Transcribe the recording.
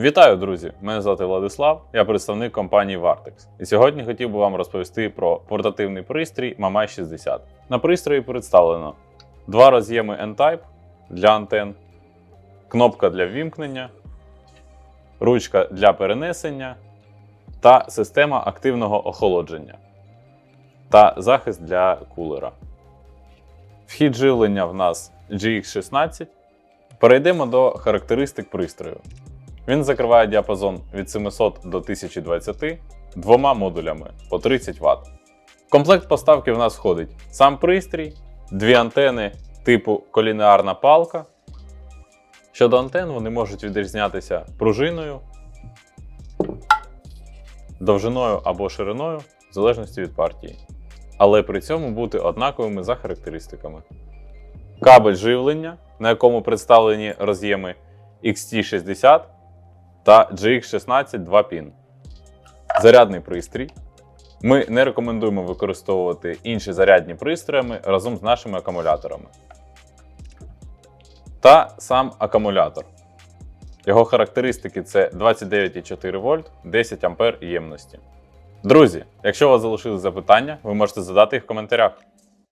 Вітаю, друзі! Мене звати Владислав, я представник компанії Vartex. І сьогодні хотів би вам розповісти про портативний пристрій Mamai 60. На пристрої представлено два роз'єми N-Type для антен, кнопка для ввімкнення, ручка для перенесення та система активного охолодження та захист для кулера. Вхід живлення в нас GX16. Перейдемо до характеристик пристрою. Він закриває діапазон від 700 до 1020 двома модулями по 30 Вт. Комплект поставки в нас входить сам пристрій, дві антени типу колінеарна палка. Щодо антен, вони можуть відрізнятися пружиною, довжиною або шириною, в залежності від партії. Але при цьому бути однаковими за характеристиками. Кабель живлення, на якому представлені роз'єми XT60 та GX16 2 пін. Зарядний пристрій. Ми не рекомендуємо використовувати інші зарядні пристроями разом з нашими акумуляторами. Та сам акумулятор. Його характеристики це 29,4 вольт, 10 ампер ємності. Друзі, якщо у вас залишились запитання, ви можете задати їх в коментарях.